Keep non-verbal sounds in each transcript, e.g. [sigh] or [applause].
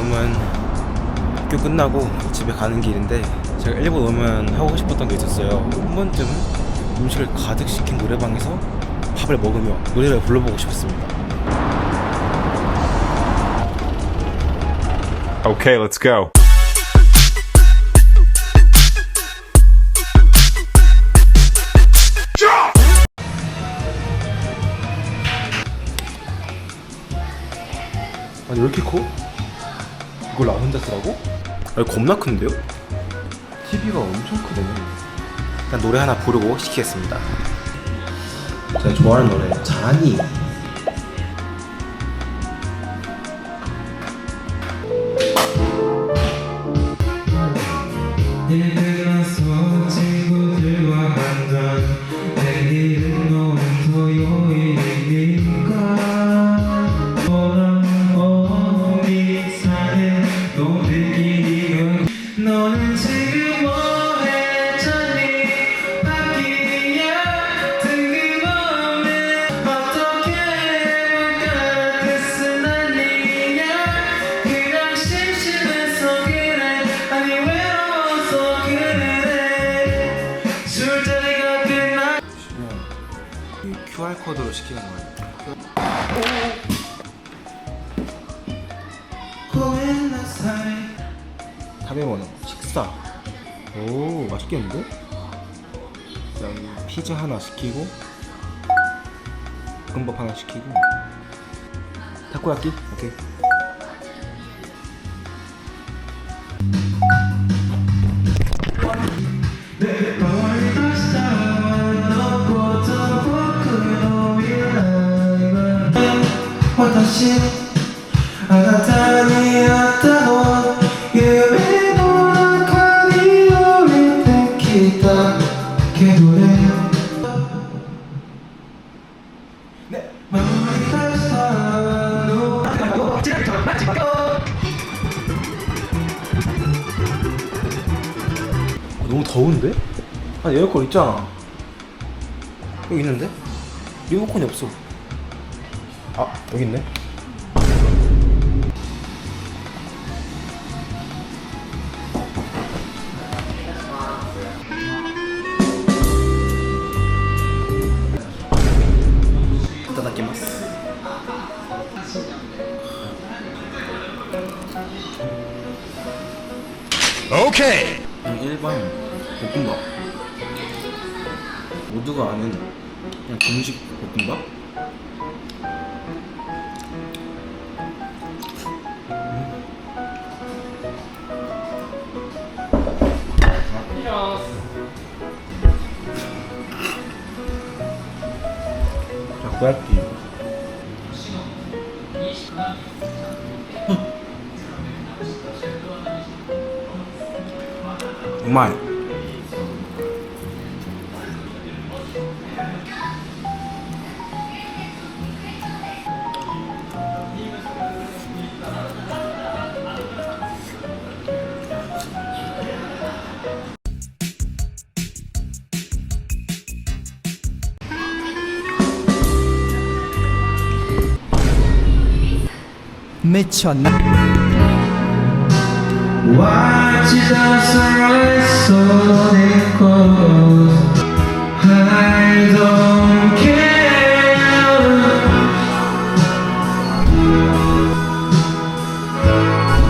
지금은 학교 끝나고 집에 가는 길인데 제가 일본 오면 하고 싶었던 게 있었어요. 한 번쯤 음식을 가득 시킨 노래방에서 밥을 먹으며 노래를 불러보고 싶었습니다. Okay, let's go. 아니 왜 이렇게 커? 이걸 나 혼자 쓰라고? 아니 겁나 큰데요? TV가 엄청 크네 일단 노래 하나 부르고 시키겠습니다 제가 좋아하는 노래 자니 너들끼리 너는 지금 뭐해 찾니? 바뀌야 뜬금없는 어떻게 해볼까? 뜻은 아니야 그냥 심심해서 그래. 아니 외로워서 그래. 술자리가 끝나 이 QR코드로 시키는 거예요. 고엔 나사 식사 오 맛있겠는데? 자 피자 하나 시키고 볶음밥 하나 시키고 타코야끼? 오케이 너무 더운데? 아 에어컨 있잖아 여기 있는데? 리모컨이 없어 아 여기 있네 그냥 일반 볶음밥 모두가 아는 그냥 중식 볶음밥 takoyaki Why did I survive so close? I don't care.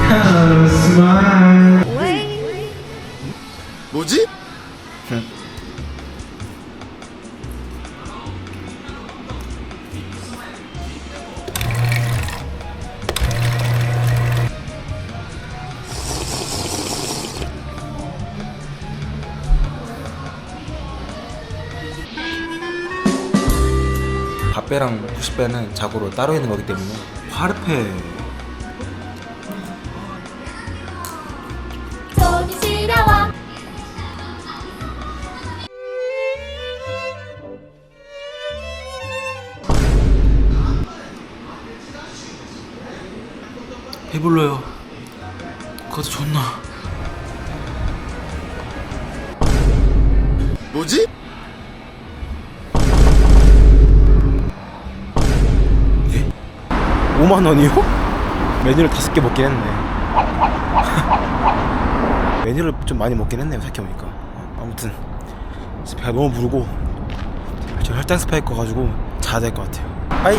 How smile. 뭐지? 밥배랑 후식배는 자고로 따로 있는 거기 때문에. 화르페. 배불러요. 그것도 존나? 뭐지? 5만 원이요? 메뉴를 다섯 개 먹긴 했네. [laughs] 메뉴를 좀 많이 먹긴 했네요 생각해보니까. 아무튼 배가 너무 부르고 저 혈당 스파이크 가지고 자야 될 것 같아요. 빠이